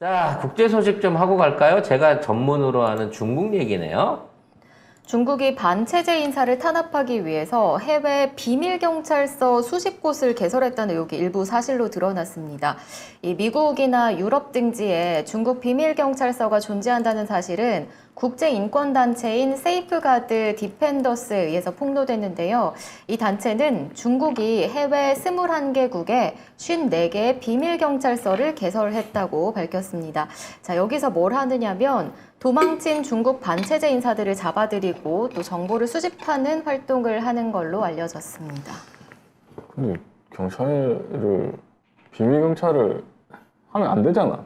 자, 국제 소식 좀 하고 갈까요? 제가 전문으로 하는 중국 얘기네요. 중국이 반체제 인사를 탄압하기 위해서 해외 비밀 경찰서 수십 곳을 개설했다는 의혹이 일부 사실로 드러났습니다. 이 미국이나 유럽 등지에 중국 비밀 경찰서가 존재한다는 사실은 국제 인권 단체인 세이프가드 디펜더스에 의해서 폭로됐는데요. 이 단체는 중국이 해외 21개국에 54개의 비밀 경찰서를 개설했다고 밝혔습니다. 자, 여기서 뭘 하느냐면 도망친 중국 반체제 인사들을 잡아들이고 또 정보를 수집하는 활동을 하는 걸로 알려졌습니다. 근데 경찰을 비밀 경찰을 하면 안 되잖아.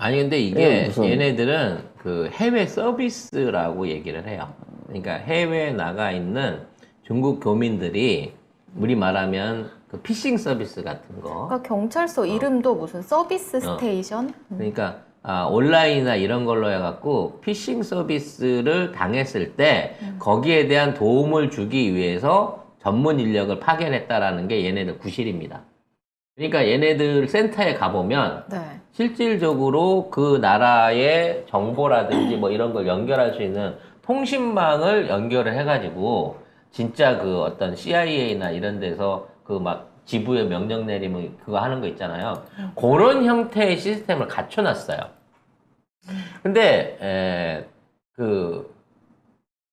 아니 근데 이게 예, 무슨- 얘네들은 그 해외 서비스라고 얘기를 해요. 그러니까 해외에 나가 있는 중국 교민들이 우리 말하면 그 피싱 서비스 같은 거. 그러니까 경찰서 이름도 무슨 서비스 어. 스테이션? 그러니까 아, 온라인이나 이런 걸로 해갖고 피싱 서비스를 당했을 때 거기에 대한 도움을 주기 위해서 전문 인력을 파견했다라는 게 얘네들 구실입니다. 그러니까 얘네들 센터에 가보면 네. 실질적으로 그 나라의 정보라든지 뭐 이런 걸 연결할 수 있는 통신망을 연결을 해가지고 진짜 그 어떤 CIA나 이런 데서 그 막 지부에 명령 내리면 그거 하는 거 있잖아요. 그런 형태의 시스템을 갖춰놨어요. 근데 에, 그,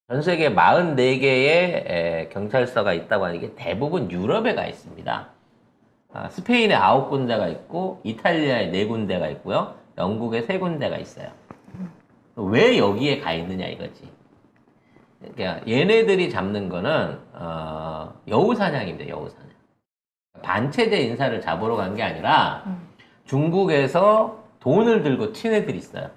전 세계 44개의 경찰서가 있다고 하는 게 대부분 유럽에 가 있습니다. 아, 스페인에 아홉 군데가 있고 이탈리아에 네 군데가 있고요. 영국에 세 군데가 있어요. 왜 여기에 가 있느냐 이거지. 그러니까 얘네들이 잡는 거는 어, 여우 사냥입니다. 여우 사냥. 반체제 인사를 잡으러 간 게 아니라 중국에서 돈을 들고 튄 애들이 있어요.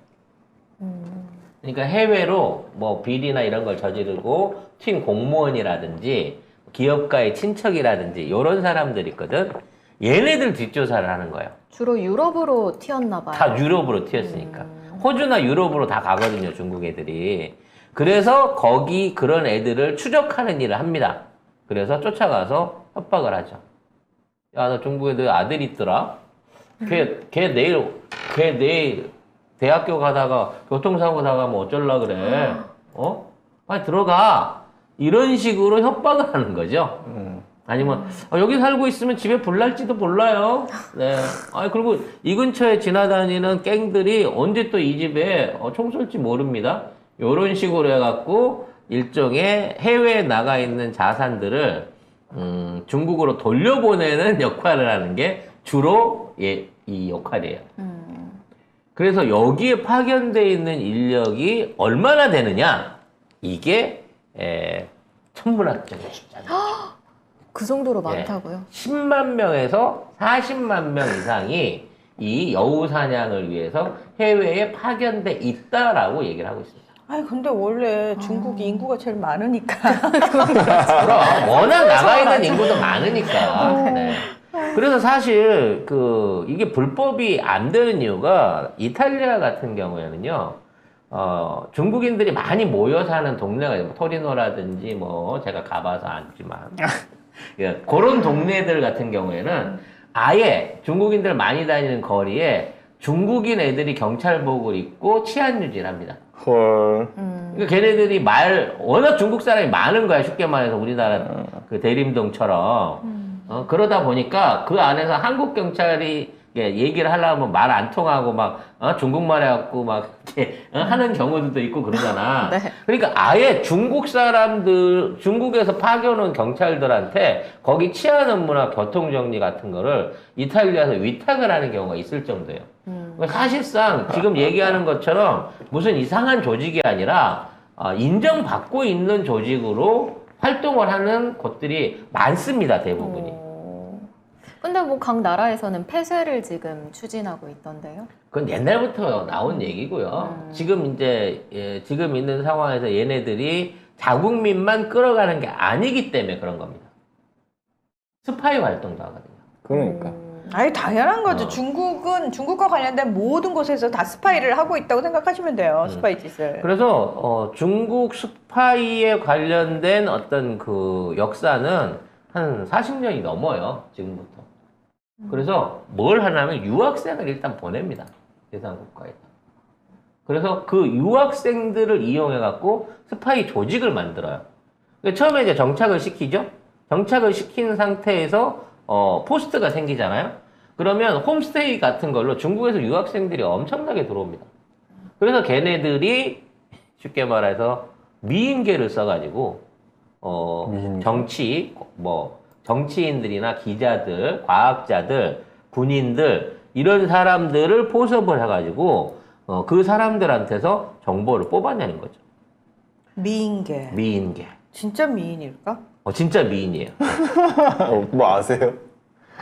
그러니까 해외로 뭐 비리나 이런 걸 저지르고 튄 공무원이라든지 기업가의 친척이라든지 이런 사람들이 있거든. 얘네들 뒷조사를 하는 거예요. 주로 유럽으로 튀었나 봐요. 다 유럽으로 튀었으니까. 호주나 유럽으로 다 가거든요, 중국 애들이. 그래서 거기 그런 애들을 추적하는 일을 합니다. 그래서 쫓아가서 협박을 하죠. 야, 나 중국에 너 아들 있더라? 걔, 걔 내일, 걔 내일 대학교 가다가 교통사고 나가면 어쩔라 그래? 어? 빨리 들어가. 이런 식으로 협박을 하는 거죠. 음. 아니면 어, 여기 살고 있으면 집에 불 날지도 몰라요. 네. 아 그리고 이 근처에 지나다니는 갱들이 언제 또 이 집에 어, 총 쏠지 모릅니다. 이런 식으로 해갖고 일종의 해외에 나가 있는 자산들을 음, 중국으로 돌려보내는 역할을 하는 게 주로 예, 이 역할이에요. 음. 그래서 여기에 파견돼 있는 인력이 얼마나 되느냐 이게 에, 천문학적인 숫자입니다. 그 정도로 예. 많다고요? 10만 명에서 40만 명 이상이 이 여우 사냥을 위해서 해외에 파견돼 있다라고 얘기를 하고 있습니다. 아니 근데 원래 중국이 인구가 제일 많으니까 그럼 워낙 나가 있는 인구도 많으니까. 네. 그래서 사실 그 이게 불법이 안 되는 이유가 이탈리아 같은 경우에는요. 어, 중국인들이 많이 모여 사는 동네가 있어요. 토리노라든지 뭐 제가 가봐서 알지만 예, 그런 동네들 같은 경우에는 아예 중국인들 많이 다니는 거리에 중국인 애들이 경찰복을 입고 치안 유지를 합니다. 헐. 음. 그러니까 걔네들이 말 워낙 중국 사람이 많은 거야 쉽게 말해서 우리나라 그 대림동처럼 어, 그러다 보니까 그 안에서 한국 경찰이 예, 얘기를 하려면 말 안 통하고 막 어, 중국말 해갖고 막 이렇게 어, 하는 경우들도 있고 그러잖아. 네. 그러니까 아예 중국 사람들 중국에서 파견 온 경찰들한테 거기 치안 업무나 교통 정리 같은 거를 이탈리아에서 위탁을 하는 경우가 있을 정도예요. 음. 그러니까 사실상 지금 얘기하는 것처럼 무슨 이상한 조직이 아니라 어, 인정받고 있는 조직으로 활동을 하는 곳들이 많습니다 대부분이. 어. 근데 뭐 각 나라에서는 폐쇄를 지금 추진하고 있던데요. 그건 옛날부터 나온 얘기고요. 음. 지금 이제 예, 지금 있는 상황에서 얘네들이 자국민만 끌어가는 게 아니기 때문에 그런 겁니다. 스파이 활동도 하거든요. 그러니까. 음. 아니 당연한 거죠. 어. 중국은 중국과 관련된 모든 곳에서 다 스파이를 하고 있다고 생각하시면 돼요. 음. 스파이 짓을. 그래서 어, 중국 스파이에 관련된 어떤 그 역사는 한 40년이 넘어요. 지금부터. 그래서 뭘 하냐면 유학생을 일단 보냅니다. 대상 국가에다. 그래서 그 유학생들을 이용해 갖고 스파이 조직을 만들어요. 근데 처음에 이제 정착을 시키죠. 정착을 시킨 상태에서 어, 포스트가 생기잖아요. 그러면 홈스테이 같은 걸로 중국에서 유학생들이 엄청나게 들어옵니다. 그래서 걔네들이 쉽게 말해서 미인계를 써가지고 어. 정치 뭐 정치인들이나 기자들, 과학자들, 군인들 이런 사람들을 포섭을 해가지고 어, 그 사람들한테서 정보를 뽑아내는 거죠. 미인계. 미인계. 진짜 미인일까? 어, 진짜 미인이에요. 어, 뭐 아세요?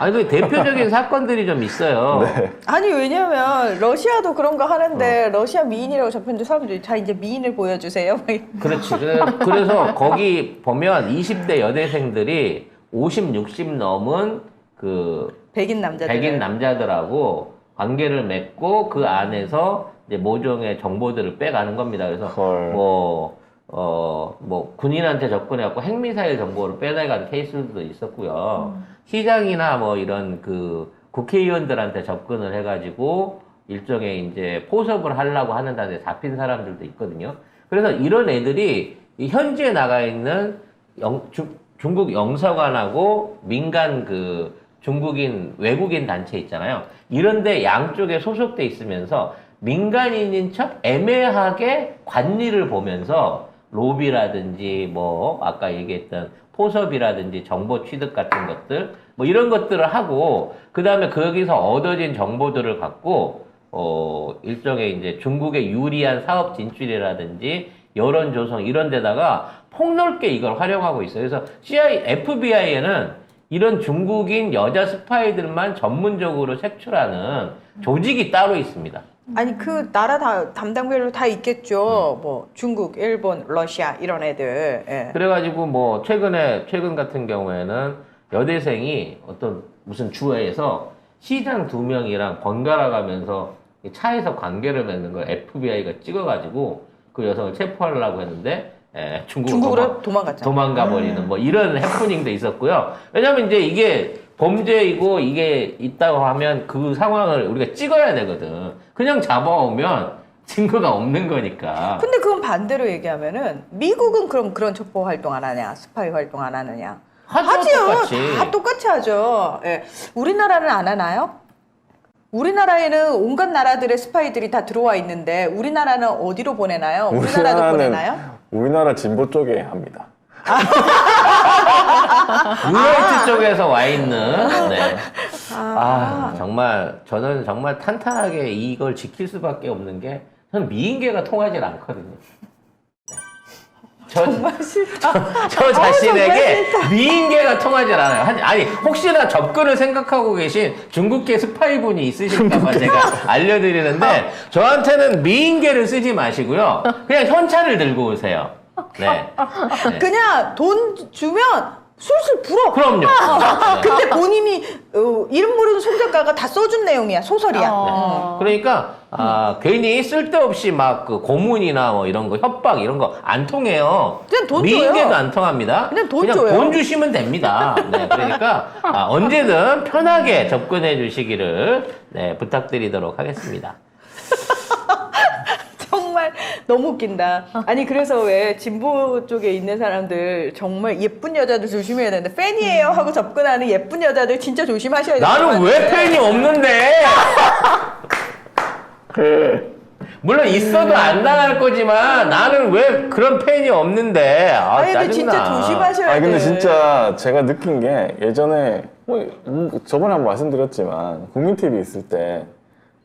아니 그 대표적인 사건들이 좀 있어요. 네. 아니 왜냐면 러시아도 그런 거 하는데 어. 러시아 미인이라고 접했는데 사람들이 자 이제 미인을 보여주세요. 막 이- 그렇지. 그래- 그래서 거기 보면 20대 여대생들이 50, 60 넘은 그 백인 남자들. 백인 남자들하고 관계를 맺고 그 안에서 이제 모종의 정보들을 빼가는 겁니다. 그래서 헐. 뭐, 어, 뭐, 군인한테 접근해갖고 핵미사일 정보를 빼내간 케이스도 있었고요. 시장이나 뭐 이런 그 국회의원들한테 접근을 해가지고 일종의 이제 포섭을 하려고 하는데 잡힌 사람들도 있거든요. 그래서 이런 애들이 이 현지에 나가 있는 영- 중, 중국 영사관하고 민간 그 중국인 외국인 단체 있잖아요. 이런데 양쪽에 소속돼 있으면서 민간인인 척 애매하게 관리를 보면서 로비라든지 뭐 아까 얘기했던 포섭이라든지 정보 취득 같은 것들 뭐 이런 것들을 하고 그 다음에 거기서 얻어진 정보들을 갖고 어 일종의 이제 중국의 유리한 사업 진출이라든지 여론 조성 이런 데다가 폭넓게 이걸 활용하고 있어요. 그래서 CIA, FBI에는 이런 중국인 여자 스파이들만 전문적으로 색출하는 조직이 따로 있습니다. 아니 그 나라 다 담당별로 다 있겠죠. 음. 뭐 중국, 일본, 러시아 이런 애들. 예. 그래가지고 뭐 최근에 최근 같은 경우에는 여대생이 어떤 무슨 주회에서 시장 두 명이랑 번갈아 가면서 이 차에서 관계를 맺는 걸 FBI가 찍어가지고 그 여성을 체포하려고 했는데 에, 중국으로 도망- 중국으로 도망갔잖아. 도망가 버리는 뭐 이런 해프닝도 있었고요. 왜냐면 이제 이게 범죄이고 이게 있다고 하면 그 상황을 우리가 찍어야 되거든. 그냥 잡아오면 증거가 없는 거니까. 근데 그건 반대로 얘기하면은 미국은 그럼 그런 첩보 활동 안 하냐, 스파이 활동 안 하느냐? 하죠, 하지요. 똑같이. 다 똑같이 하죠. 예. 우리나라는 안 하나요? 우리나라에는 온갖 나라들의 스파이들이 다 들어와 있는데 우리나라는 어디로 보내나요? 우리나라도 보내나요? 우리나라 진보 쪽에 합니다. 유라이트 쪽에서 와 있는 네. 아 정말 저는 정말 탄탄하게 이걸 지킬 수밖에 없는 게 저는 미인계가 통하지 않거든요. 네. 저, 정말 싫다. 저 자신에게 미인계가 통하지 않아요. 한- 아니 혹시나 접근을 생각하고 계신 중국계 스파이분이 있으실까봐 제가 알려드리는데 저한테는 미인계를 쓰지 마시고요. 그냥 현찰을 들고 오세요. 네. 네. 그냥 돈 주면 술술 불어. 그럼요. 네. 근데 본인이 어, 이름 모르는 소작가가 다 써준 내용이야 소설이야. 어. 그러니까 아, 괜히 쓸데없이 막 그 고문이나 뭐 이런 거 협박 이런 거 안 통해요. 그냥 돈 미인계도 줘요. 안 통합니다. 그냥 돈 줘요. 돈 주시면 됩니다. 네, 그러니까 아, 언제든 편하게 접근해 주시기를 네, 부탁드리도록 하겠습니다. 정말 너무 웃긴다. 아니 그래서 왜 진보 쪽에 있는 사람들 정말 예쁜 여자들 조심해야 되는데 팬이에요 하고 접근하는 예쁜 여자들 진짜 조심하셔야 돼요. 나는 왜 팬이 없는데? 물론 있어도 안 당할 거지만 나는 왜 그런 팬이 없는데? 아, 아니 근데 진짜. 조심하셔야 돼. 아 근데 진짜 제가 느낀 게 예전에 뭐, 음, 저번에 한번 말씀드렸지만 국민 TV 있을 때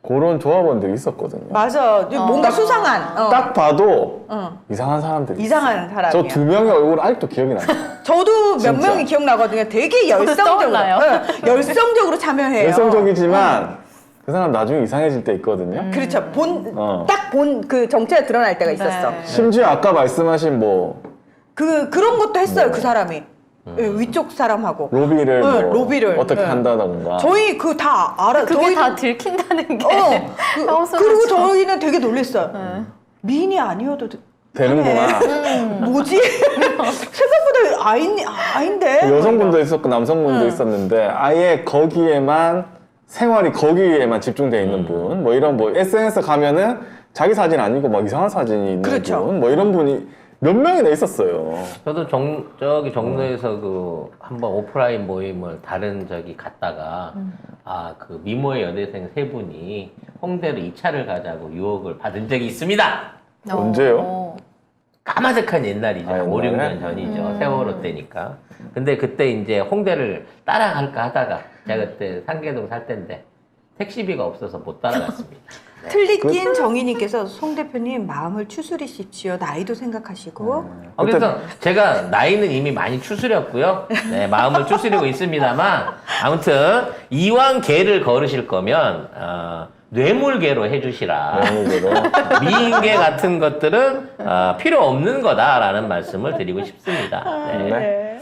그런 조합원들이 있었거든요. 맞아. 뭔가 수상한. 어. 딱 봐도 어. 이상한 사람들이 이상한 사람이야. 저 두 명의 얼굴 아직도 기억이 나요. 저도 몇 진짜. 명이 기억나거든요. 되게 열성적으로, 떠올라요? 네, 열성적으로 참여해요. 열성적이지만 그 사람 나중에 이상해질 때 있거든요. 그렇죠. 본, 어. 딱 본 그 정체가 드러날 때가 있었어. 네. 심지어 아까 말씀하신 뭐 그, 그런 것도 했어요, 그 사람이. 음. 예, 위쪽 사람하고. 로비를 네, 뭐 로비를. 어떻게 네. 한다던가 저희 그 다 알아. 그게 저희 다 들킨다는 게. 어. 그, 그리고 좀- 저희는 되게 놀랬어요. 네. 미인이 아니어도 되- 되는구나. 뭐지? 생각보다 아인, 아인데? 여성분도 있었고 남성분도 응. 있었는데 아예 거기에만 생활이 거기에만 집중돼 있는 음. 분, 뭐 이런 뭐 SNS 가면은 자기 사진 아니고 막 이상한 사진이 있는 그렇죠. 분, 뭐 이런 분이 몇 명이나 있었어요. 저도 정, 저기 정로에서 그 한번 오프라인 모임을 다른 저기 갔다가 아 그 미모의 여대생 세 분이 홍대로 2차를 가자고 유혹을 받은 적이 있습니다. 언제요? 어. 까마득한 옛날이죠. 아, 5, 옛날에? 6년 전이죠. 음. 세월호 때니까. 근데 그때 이제 홍대를 따라갈까 하다가 제가 그때 상계동 살 때인데 택시비가 없어서 못 따라갔습니다. 틀리낀 정희님께서 송 대표님 마음을 추스리십시오. 나이도 생각하시고. 어, 그래서 제가 나이는 이미 많이 추스렸고요. 네, 마음을 추스리고 있습니다만 아무튼 이왕 개를 걸으실 거면 어, 뇌물개로 해주시라. 명의대로. 미인계 같은 것들은 어, 필요 없는 거다라는 말씀을 드리고 싶습니다. 네. 네.